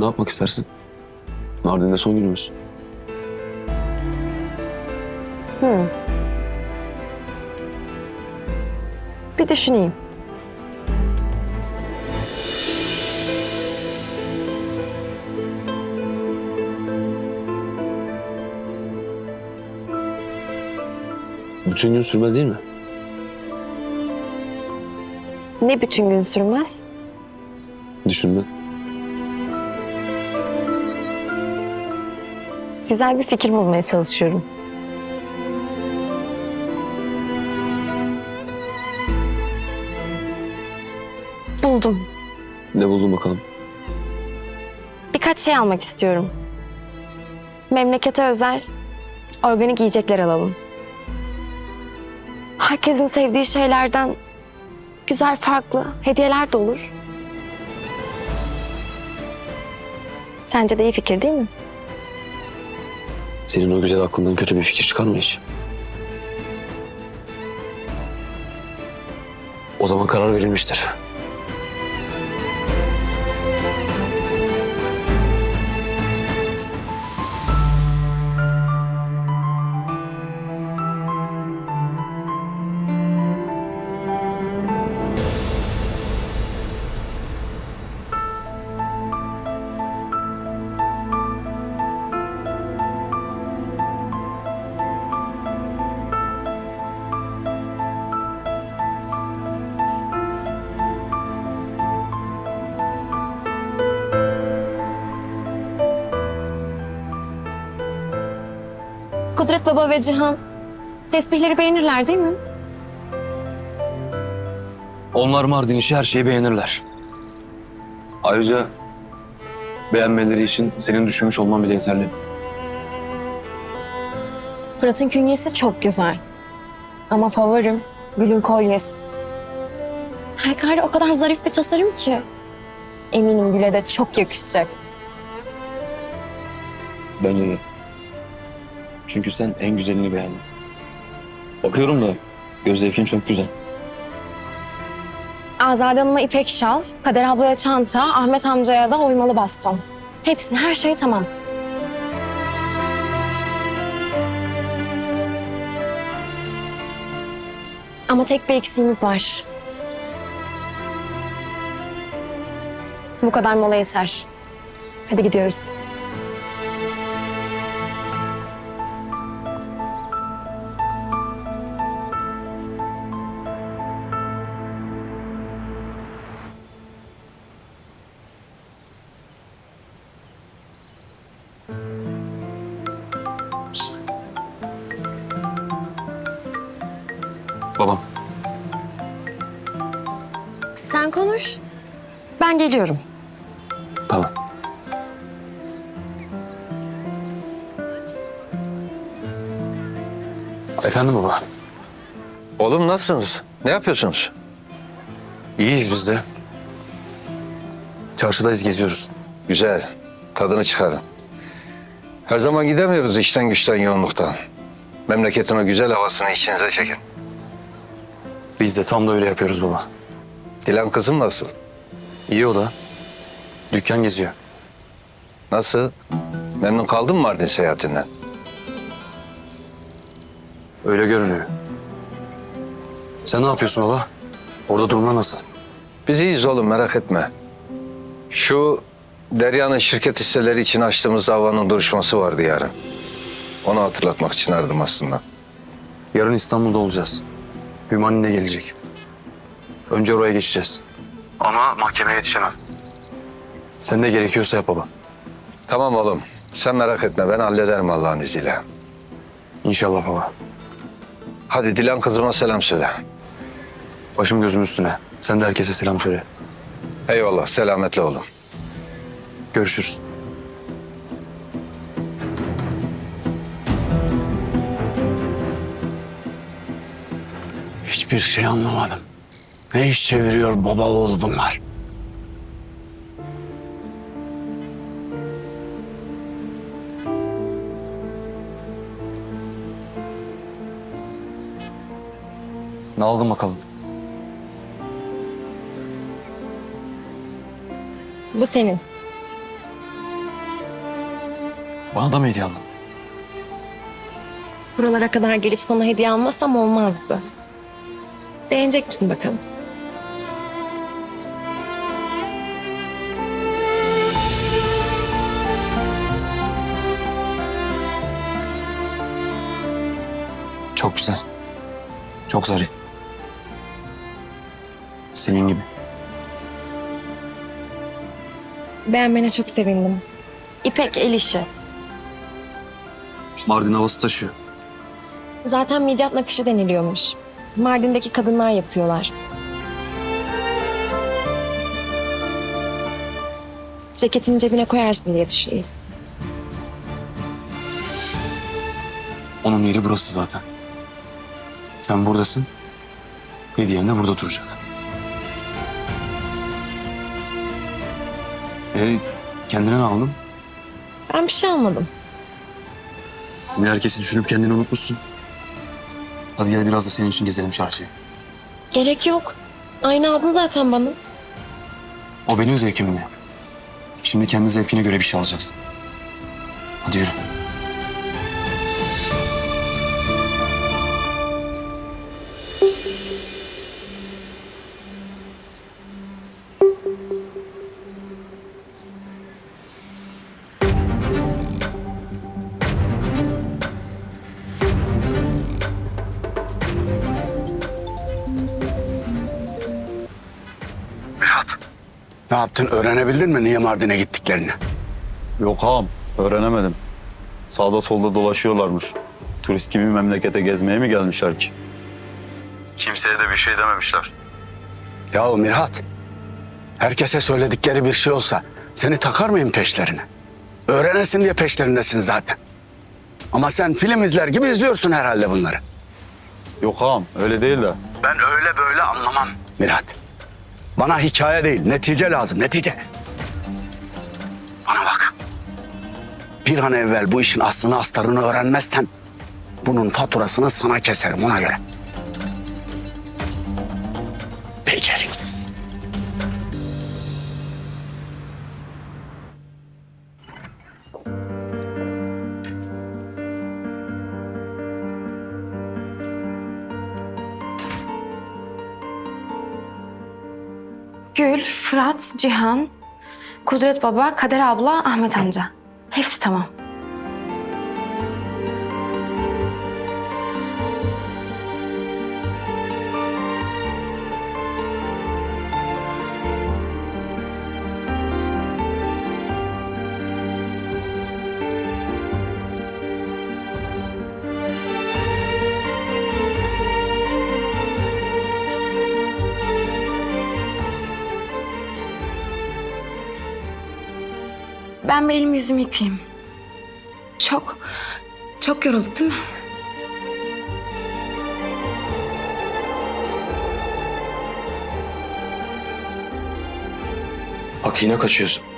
ne yapmak istersin? Mardin'de son günümüz. Bir düşüneyim. Bütün gün sürmez değil mi? Ne bütün gün sürmez? Düşünme. Güzel bir fikir bulmaya çalışıyorum. Buldum. Ne buldun bakalım? Birkaç şey almak istiyorum. Memlekete özel organik yiyecekler alalım. Herkesin sevdiği şeylerden güzel farklı hediyeler de olur. Sence de iyi fikir değil mi? Senin o güzel aklından kötü bir fikir çıkar mı hiç? O zaman karar verilmiştir. Kudret Baba ve Cihan tesbihleri beğenirler değil mi? Onlar Mardin işi her şeyi beğenirler. Ayrıca beğenmeleri için senin düşünmüş olman bile yeterli. Fırat'ın künyesi çok güzel. Ama favorim Gül'ün kolyesi. Terkare o kadar zarif bir tasarım ki. Eminim Gül'e de çok yakışacak. Bence de. Çünkü sen en güzelini beğendin. Bakıyorum da göz zevkin çok güzel. Azade Hanım'a ipek şal, Kader ablaya çanta, Ahmet amcaya da oymalı baston. Hepsi, her şey tamam. Ama tek bir eksiğimiz var. Bu kadar mola yeter. Hadi gidiyoruz. Babam. Sen konuş. Ben geliyorum. Tamam. Efendim baba. Oğlum nasılsınız? Ne yapıyorsunuz? İyiyiz biz de. Çarşıdayız geziyoruz. Güzel. Tadını çıkarın. Her zaman gidemiyoruz işten güçten yoğunluktan. Memleketin o güzel havasını içinize çekin. Biz de tam da öyle yapıyoruz baba. Dilan kızım nasıl? İyi o da. Dükkan geziyor. Nasıl? Memnun kaldın mı Mardin seyahatinden? Öyle görünüyor. Sen ne yapıyorsun baba? Orada durumlar nasıl? Biz iyiyiz oğlum merak etme. Şu Derya'nın şirket hisseleri için açtığımız davanın duruşması vardı yarın. Onu hatırlatmak için aradım aslında. Yarın İstanbul'da olacağız. Hümanine gelecek. Önce oraya geçeceğiz. Ama mahkemeye yetişemem. Sen ne gerekiyorsa yap baba. Tamam oğlum. Sen merak etme ben hallederim Allah'ın izniyle. İnşallah baba. Hadi Dilan kızıma selam söyle. Başım gözüm üstüne. Sen de herkese selam söyle. Eyvallah selametle oğlum. Görüşürüz. Hiçbir şey anlamadım. Ne iş çeviriyor baba oğul bunlar? Ne aldın bakalım? Bu senin. Bana da mı hediye aldın? Buralara kadar gelip sana hediye almasam olmazdı. Beğenecek misin bakalım? Çok güzel. Çok zarif. Senin gibi. Beğenmene çok sevindim. İpek el işi. Mardin havası taşıyor. Zaten midyat nakışı deniliyormuş. Mardin'deki kadınlar yapıyorlar. Ceketin cebine koyarsın diye düşündüm. Onun yeri burası zaten. Sen buradasın. Hediyen de burada duracak. E kendine ne aldın? Ben bir şey almadım. Yine herkesi düşünüp kendini unutmuşsun. Hadi gel biraz da senin için gezelim çarşıyı. Gerek yok. Aynı aldın zaten bana. O benim zevkimin ne? Şimdi kendi zevkine göre bir şey alacaksın. Hadi yürü. Ne yaptın? Öğrenebildin mi niye Mardin'e gittiklerini? Yok ağam, öğrenemedim. Sağda solda dolaşıyorlarmış. Turist gibi memlekete gezmeye mi gelmişler ki? Kimseye de bir şey dememişler. Yahu Mirhat. Herkese söyledikleri bir şey olsa seni takar mıyım peşlerine? Öğrenesin diye peşlerindesin zaten. Ama sen film izler gibi izliyorsun herhalde bunları. Yok ağam, öyle değil de. Ben öyle böyle anlamam Mirat. Bana hikaye değil, netice lazım, netice. Bana bak. Bir an evvel bu işin aslını astarını öğrenmezsen... ...bunun faturasını sana keserim ona göre. Beceriksiz. Gül, Fırat, Cihan, Kudret Baba, Kader abla, Ahmet amca. Hepsi tamam. Ben bir elimi yüzümü yıkayayım. Çok, çok yorulduk değil mi? Bak yine kaçıyorsun.